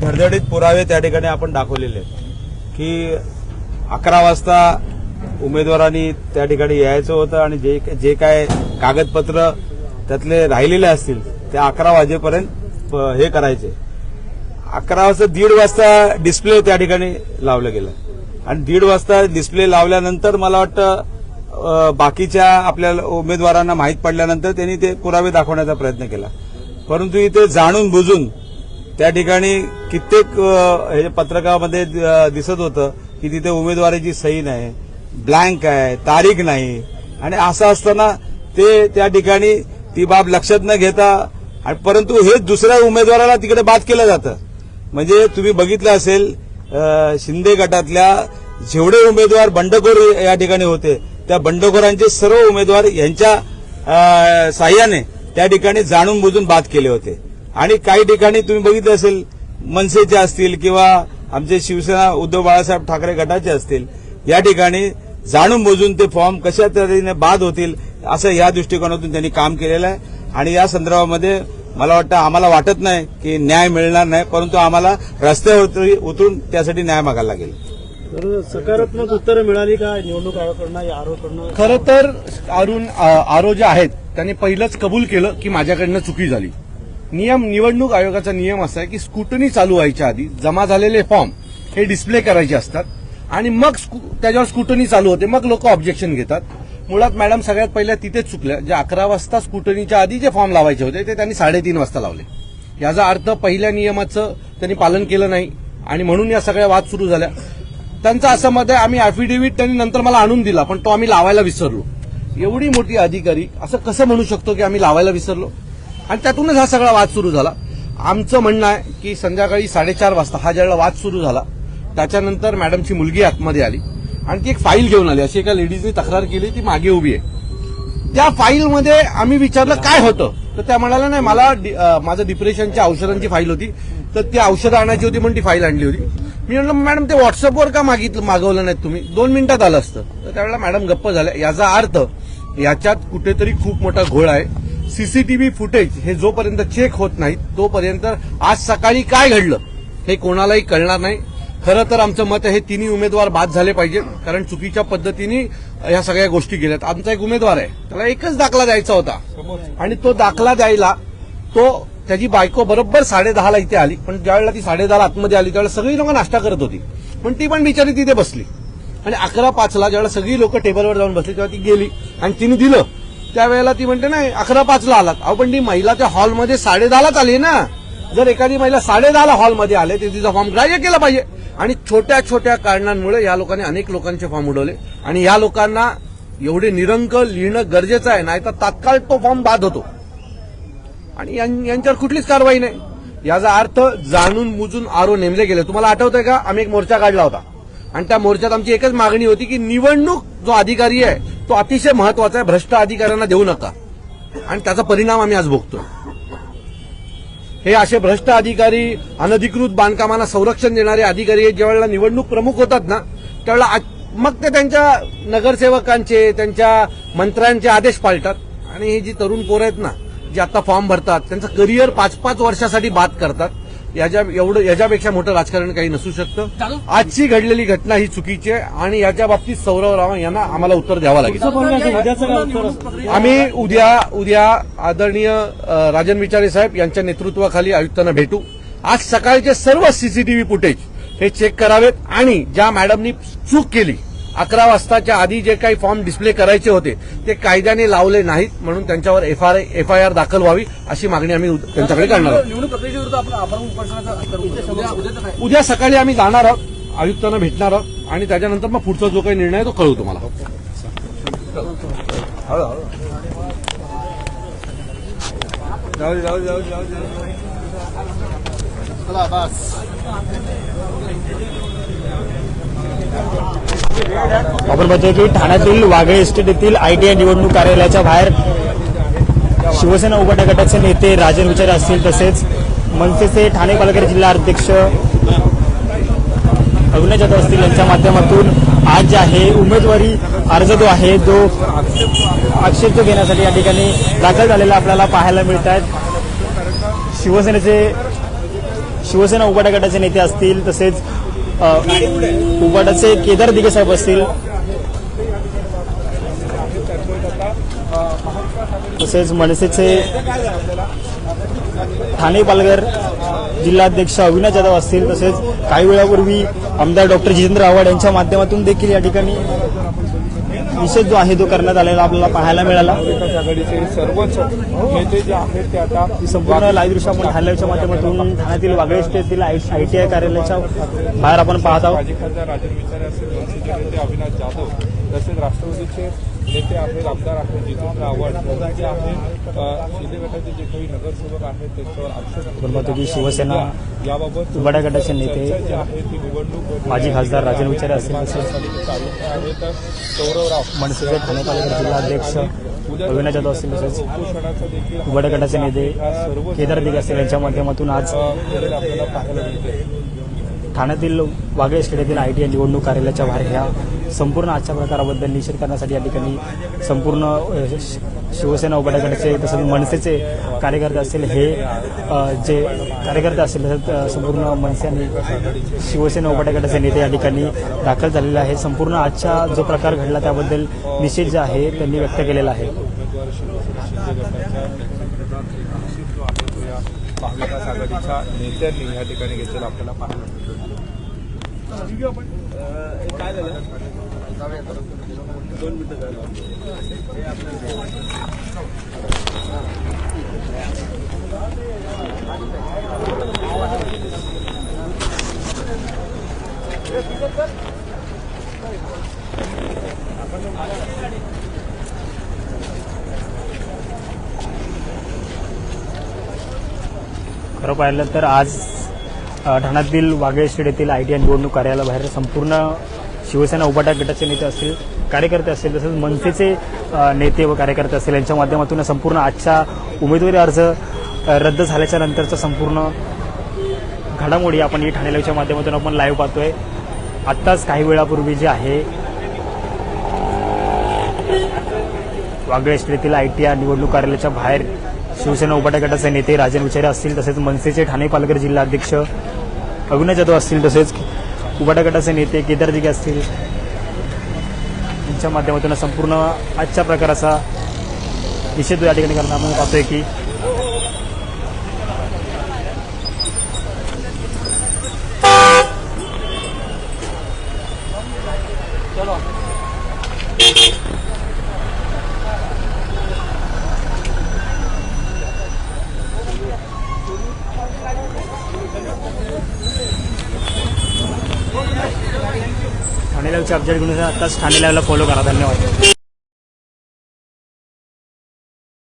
धडधडीत पुरावे त्या ठिकाणी आपण दाखवलेले आहेत. की अकरा वाजता उमेदवारांनी त्या ठिकाणी यायचं होतं आणि जे जे काय कागदपत्र त्यातले राहिलेले असतील ते अकरा वाजेपर्यंत हे करायचे. अकरा वाजता दीड वाजता डिस्प्ले त्या ठिकाणी लावलं गेलं. आणि दीड वाजता डिस्प्ले लावल्यानंतर मला वाटतं बाकीच्या आपल्या उमेदवारांना माहीत पडल्यानंतर त्यांनी ते पुरावे दाखवण्याचा प्रयत्न केला. परंतु इथे जाणून बुजून त्या ठिकाणी कित्येक हे पत्रकामध्ये दिसत होतं की तिथे उमेदवाराची सही नाही ब्लँक आहे तारीख नाही. आणि असं असताना ते त्या ठिकाणी ती बाब लक्षात न घेता आणि परंतु हे दुसऱ्या उमेदवाराला तिकडे बाद केलं जातं. म्हणजे तुम्ही बघितलं असेल शिंदे गटातल्या जेवढे उमेदवार बंडखोर या ठिकाणी होते त्या बंडखोरांचे सर्व उमेदवार यांच्या साह्याने त्या ठिकाणी जाणून बुजून बाद केले होते. आणि काही ठिकाणी तुम्ही बघितलं असेल मनसेचे असतील किंवा आमचे शिवसेना उद्धव बाळासाहेब ठाकरे गटाचे असतील या ठिकाणी जाणून बुजून ते फॉर्म कशा तऱ्हेने बाद होतील असं या दृष्टिकोनातून त्यांनी काम केलेलं आहे. आणि या संदर्भामध्ये मला वाटतं आम्हाला वाटत नाही की न्याय मिळणार नाही परंतु आम्हाला रस्त्यावर उतरून त्यासाठी न्याय मागायला लागेल. तर सकारात्मक उत्तरं मिळाली का? निवडणूक आयोगाकडनं या खरं तर अरुण आरो जे आहेत. त्यांनी पहिलंच कबूल केलं की माझ्याकडनं चुकी झाली. नियम निवडणूक आयोगाचा नियम असा आहे की स्कुटनी चालू व्हायच्या आधी जमा झालेले फॉर्म हे डिस्प्ले करायचे असतात. आणि मग त्याच्यावर स्कूटनी चालू होते मग लोक ऑब्जेक्शन घेतात. मुळात मॅडम सगळ्यात पहिल्या तिथेच चुकल्या. जे अकरा वाजता स्कुटनीच्या आधी जे फॉर्म लावायचे होते ते त्यांनी साडेतीन वाजता लावले. याचा अर्थ पहिल्या नियमाचं त्यांनी पालन केलं नाही. आणि म्हणून या सगळ्या वाद सुरू झाल्या. त्यांचं असं मत आहे आम्ही अफिडेव्हिट त्यांनी नंतर मला आणून दिला पण तो आम्ही लावायला विसरलो. एवढी मोठी अधिकारी असं कसं म्हणू शकतो की आम्ही लावायला विसरलो? आणि त्यातूनच हा सगळा वाद सुरू झाला. आमचं म्हणणं आहे की संध्याकाळी साडेचार वाजता हा ज्यावेळेला वाद सुरू झाला त्याच्यानंतर मॅडमची मुलगी आतमध्ये आली आणि ती एक फाईल घेऊन आली. अशी एका लेडीजने तक्रार केली ती मागे उभी आहे. त्या फाईलमध्ये आम्ही विचारलं काय होतं तर त्या म्हणाल्या नाही मला डि- माझं डिप्रेशनच्या औषधांची फाईल होती तर ती औषधं आणायची होती म्हणून ती फाईल आणली होती. मी म्हटलं मॅडम ते व्हॉट्सअपवर का मागितलं मागवलं नाहीत तुम्ही? दोन मिनिटात आलं असतं. तर त्यावेळेला मॅडम गप्प झाल्या. याचा अर्थ याच्यात कुठेतरी खूप मोठा घोळ आहे. सीसीटीव्ही फुटेज हे जोपर्यंत चेक होत नाहीत तोपर्यंत आज सकाळी काय घडलं हे कोणालाही कळणार नाही. खरं तर आमचं मत हे तिन्ही उमेदवार बाद झाले पाहिजेत कारण चुकीच्या पद्धतीने ह्या सगळ्या गोष्टी केल्यात आमचा एक उमेदवार आहे त्याला एकच दाखला द्यायचा होता. आणि तो दाखला द्यायला तो त्याची बायको बरोबर साडेदहाला इथे आली पण ज्यावेळेला ती साडेदहाला आतमध्ये आली त्यावेळेला सगळी लोक नाश्ता करत होती. पण ती पण बिचारी तिथे बसली. आणि अकरा पाचला ज्यावेळेला सगळी लोक टेबलवर जाऊन बसली तेव्हा ती गेली आणि तिने दिलं. त्यावेळेला ती म्हणते नाही अकरा पाचला आलात. अहो पण ती महिला त्या हॉलमध्ये साडेदहालाच आली ना. जर एखादी महिला साडेदहाला हॉलमध्ये आले तर तिचा फॉर्म ग्राह्य केला पाहिजे. आणि छोट्या छोट्या कारणांमुळे या लोकांनी अनेक लोकांचे फॉर्म उडवले. आणि या लोकांना एवढे निरंक लिहिणं गरजेचं आहे नाही तर तात्काळ तो फॉर्म बाद होतो. आणि यां- यांच्यावर कुठलीच कारवाई नाही. याचा अर्थ जाणून बुजून आरो नेमले गेले. तुम्हाला आठवतंय का? आम्ही एक मोर्चा काढला होता. आणि त्या मोर्चात आमची एकच मागणी होती की निवडणूक जो अधिकारी आहे तो अतिशय महत्त्वाचा आहे भ्रष्ट अधिकाऱ्यांना देऊ नका. आणि त्याचा परिणाम आम्ही आज भोगतो हे असे भ्रष्ट अधिकारी अनधिकृत बांधकामांना संरक्षण देणारे अधिकारी हे ज्यावेळेला निवडणूक प्रमुख होतात ना त्यावेळेला मग ते त्यांच्या नगरसेवकांचे त्यांच्या मंत्र्यांचे आदेश पाळतात आणि हे जी तरुण पोरं आहेत ना जे आता फॉर्म भरतात त्यांचं करिअर पाच पाच वर्षासाठी बाद करतात. याच्या एवढं याच्यापेक्षा मोठं राजकारण काही नसू शकतं. आजची घडलेली घटना ही चुकीची आहे आणि याच्या बाबतीत सौरव राव यांना आम्हाला उत्तर द्यावं लागेल. आम्ही उद्या उद्या आदरणीय राजन विचारे साहेब यांच्या नेतृत्वाखाली आयुक्तांना भेटू. आज सकाळचे सर्व सीसीटीव्ही फुटेज हे चेक करावेत आणि ज्या मॅडमनी चूक केली अकरा वाजताच्या आधी जे काही फॉर्म डिस्प्ले करायचे होते ते कायद्याने लावले नाहीत म्हणून त्यांच्यावर एफ आय आर दाखल व्हावी अशी मागणी आम्ही त्यांच्याकडे करणार आहोत. उद्या सकाळी आम्ही जाणार आहोत आयुक्तांना भेटणार आहोत आणि त्याच्यानंतर मग पुढचा जो काही निर्णय तो कळू तुम्हाला. जाऊ दे, आपण बघतोय की ठाण्यातील वाघे इस्टेट येथील आयटीआय निवडणूक कार्यालयाच्या बाहेर शिवसेना उभाट्या गटाचे नेते राजन विचारे असतील तसेच मनसेचे ठाणे पालघर जिल्हा अध्यक्ष अविनाश जाधव असतील यांच्या माध्यमातून आज जे आहे उमेदवारी अर्ज जो आहे तो आक्षेप घेण्यासाठी या ठिकाणी दाखल झालेला आपल्याला पाहायला मिळत आहेत शिवसेनेचे शिवसेना उबाटा गटाचे नेते असतील तसेच उबाटाचे केदार दिगे साहेब असतील. तसेच मनसेचे ठाणे पालघर जिल्हाध्यक्ष अविनाश जाधव असतील. तसेच काही वेळापूर्वी आमदार डॉक्टर जितेंद्र आव्हाड यांच्या माध्यमातून देखील या ठिकाणी निषेध जो आहे तो करण्यात आलेला आपल्याला पाहायला मिळाला. महाविकास आघाडीचे सर्वच नेते जे आहेत ते आता संपूर्ण लाईव्ह दृश्य आपण ठाण्याच्या माध्यमातून ठाण्यातील वागळे स्टेटतील आय टी आय कार्यालयाच्या बाहेर आपण पाहत आहोत. राजन विचारे अविनाश जाधव तसेच राष्ट्रवादीचे नेते आहेत आमदार आहेत जितेंद्र आव्हाड हे जे आहेत शिंदे गटाचे जे काही नगरसेवक आहेत त्यांच्यावर आक्षेप शिवसेना याबाबत उबाटा गटाचे नेते जी आहे ती निवडणूक माजी खासदार राजन विचारे असतील आहेत सौरवराव मनसेचे ठाणे पालघर जिल्हाध्यक्ष अविनाश जाधव असतील तसेच. उबाटा गटाचे नेते केदार दिगे असतील यांच्या माध्यमातून आज ठाण्यातील वागळे स्टेडियमतील आय टी आय निवडणूक कार्यालयाच्या बाहेर ह्या संपूर्ण आजच्या प्रकाराबद्दल निषेध करण्यासाठी या ठिकाणी संपूर्ण शिवसेना उबाटा गटाचे तसंच मनसेचे कार्यकर्ते असतील हे जे कार्यकर्ते असतील तसंच संपूर्ण मनसे आणि शिवसेना उबाटा गटाचे नेते या ठिकाणी दाखल झालेले आहे संपूर्ण आजचा जो प्रकार घडला त्याबद्दल निषेध जे आहे त्यांनी व्यक्त केलेला आहे. या महाविकास आघाडीच्या नेत्यांनी या ठिकाणी घेतलेला आपल्याला पाहायला खरं पाहिलं तर आज ठाण्यातील वागळे येथील आय टी निवडणूक कार्यालयाबाहेर संपूर्ण शिवसेना उपाटा गटाचे नेते असतील कार्यकर्ते असतील तसंच मनसेचे नेते व कार्यकर्ते असतील यांच्या माध्यमातून संपूर्ण आजच्या उमेदवारी अर्ज रद्द झाल्याच्या नंतरचा संपूर्ण घडामोडी आपण ही ठाणे लाईव्हच्या माध्यमातून आपण लाईव्ह पाहतोय. आत्ताच काही वेळापूर्वी जे आहे वागळे स्टेटतील आय टी आर निवडणूक कार्यालयाच्या बाहेर शिवसेना उपाटा गटाचे नेते राजन विचारे असतील तसेच मनसेचे ठाणे पालघर जिल्हाध्यक्ष अविनाश जाधव असतील तसेच उबाटा गटाचे नेते केदार असतील. यांच्या माध्यमातून संपूर्ण आजच्या प्रकाराचा निषेध या ठिकाणी करताना आपण पाहतोय की ठाणे लाईव्हचे अपडेट घेऊन आत्ताच ठाणे लाईव्हला फॉलो करा. धन्यवाद.